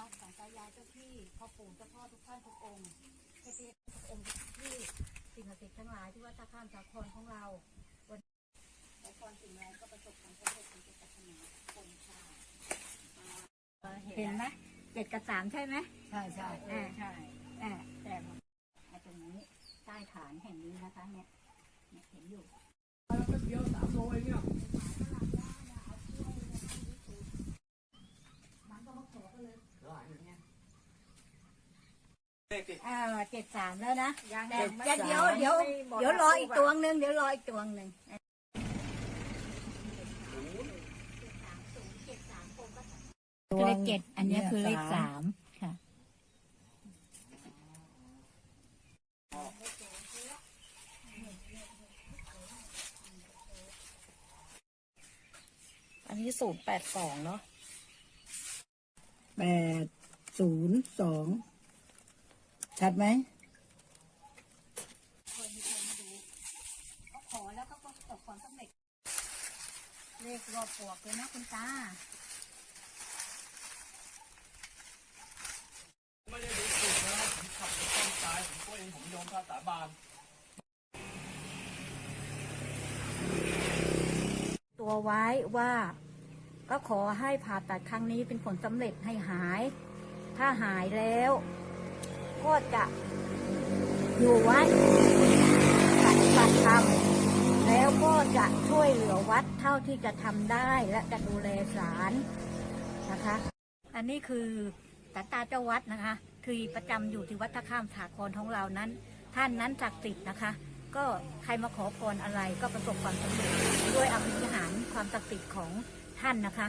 วัดสังฆายายเจ้าที่พ่อปู่เจ้าพ่อทุกท่านทุกองค์เทพทุกองค์ที่สิ่งศักดิ์สิทธิ์ทั้งหลายที่วัดท่าข้ามสาครของเราวันขอพรสิ่งใดก็ประสบความสำเร็จในกิจการงานคนค่ะเห็นไหมเจ็ดกับสามใช่ไหมใช่ใช่อ่าใช่อ่าแต่ไอ้ตรงนี้ใต้ฐานแห่งนี้นะคะเนี่ยเนี่ยเห็นอยู่ เดียวสามโลเองเนี่ย มันก็มาขอกันเลย เลขติดอ่าเจ็ดสามแล้วนะยังแต่ไม่แต่เดี๋ยวเดี๋ยวไม่หมเดี๋ยวรออีกตัวหนึ่งเดี๋ยวรออีกตัวหนึ่งคือเลขเจ็ดอันเนี้ยคือเลขสามค่ะอันนี้ศูนย์แปดสองเนาะแปดศูนย์สอง ชัดไหมเขาขอแล้วเขาก็ประสบความสำเร็จเลขรอบปวกเลยนะคุณตาไม่ได้ดูถูกนะผมขับรถต้นตายผมตัวเองผมยอมพระสาบาน ตัวไว้ว่า ก็ขอให้ผ่าตัดครั้งนี้เป็นผลสำเร็จให้หาย ถ้าหายแล้ว ก็จะอยู่วัดปฏิบัติธรรมแล้วก็จะช่วยเหลือวัดเท่าที่จะทำได้และจะดูแลสารนะคะ อันนี้คือตาตาเจ้าวัดนะคะคือประจำอยู่ที่วัดท่าข้ามถาครของเรานั้น ท่านนั้นศักดิ์สิทธิ์นะคะ ก็ใครมาขอพรอะไรก็ประสบความสำเร็จด้วยอภินิหารความศักดิ์สิทธิ์ของท่านนะคะ